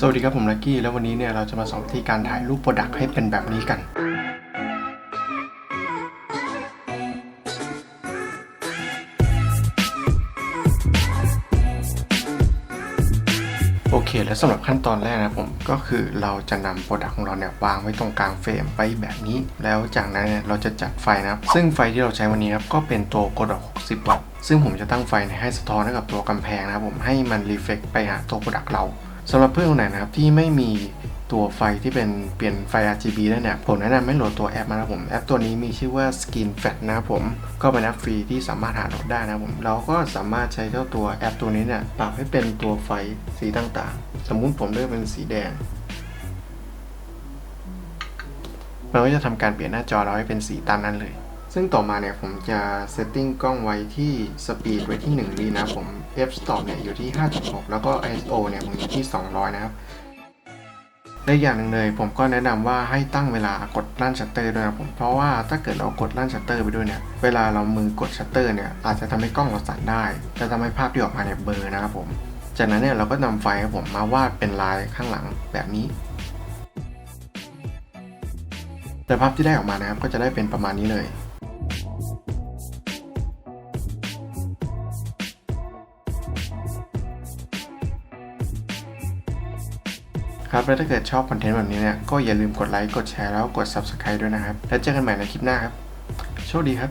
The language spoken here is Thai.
สวัสดีครับผมลักกี้แล้ววันนี้เนี่ยเราจะมาสอนวิธีการถ่ายรูปโปรดักต์ให้เป็นแบบนี้กัน โอเค แล้วสำหรับขั้นตอนแรกนะผมก็คือเราจะนำโปรดักต์ของเราเนี่ยวางไว้ตรงกลางเฟรมไปแบบนี้ แล้วจากนั้นเนี่ยเราจะจัดไฟนะครับ ซึ่งไฟที่เราใช้วันนี้ครับก็เป็นตัวโกด60วัตต์ซึ่งผมจะตั้งไฟให้สะท้อนให้กับตัวกำแพงนะครับผมให้มันรีเฟกไปหาตัวโปรดักต์เรา สำหรับเพื่อนคนไหนนะครับที่ไม่มีตัวไฟที่เป็นเปลี่ยนไฟ RGB ได้เนี่ยผมแนะนำให้โหลดตัวแอปมานะผม แอปตัวนี้มีชื่อว่า Skin Fat นะครับผม ก็เป็นแอปฟรีที่สามารถหาโหลดได้นะผมเราก็สามารถใช้เจ้าตัวแอปตัวนี้เนี่ยปรับให้เป็นตัวไฟสีต่างๆ สมมุติผมเลือกเป็นสีแดงมันก็จะทำการเปลี่ยนหน้าจอเราให้เป็นสีตามนั้นเลย ซึ่งต่อมาเนี่ยผมจะเซตติ้งกล้องไว้ที่สปีดไว้ที่1วินะผม f stop เนี่ยอยู่ที่ 5.6 แล้วก็ ISO เนี่ยผมอยู่ที่ 200 นะครับและอย่างหนึ่งเลยผมก็แนะนำว่าให้ตั้งเวลากดลั่นชัตเตอร์ด้วยนะผมเพราะว่าถ้าเกิดเรากดลั่นชัตเตอร์ไปด้วยเนี่ยเวลาเรามือกดชัตเตอร์เนี่ยอาจจะทำให้กล้องเราสั่นได้จะทำให้ภาพที่ออกมาเนี่ยเบลอนะครับผม จากนั้นเนี่ยเราก็นำไฟครับผมมาวาดเป็นลายข้างหลังแบบนี้แต่ภาพที่ได้ออกมานะครับก็จะได้เป็นประมาณนี้เลย ครับแล้วถ้าเกิดชอบคอนเทนต์แบบนี้เนี่ยก็อย่าลืมกดไลค์กดแชร์แล้วกด Subscribe ด้วยนะครับ แล้วเจอกันใหม่ในคลิปหน้าครับ โชคดีครับ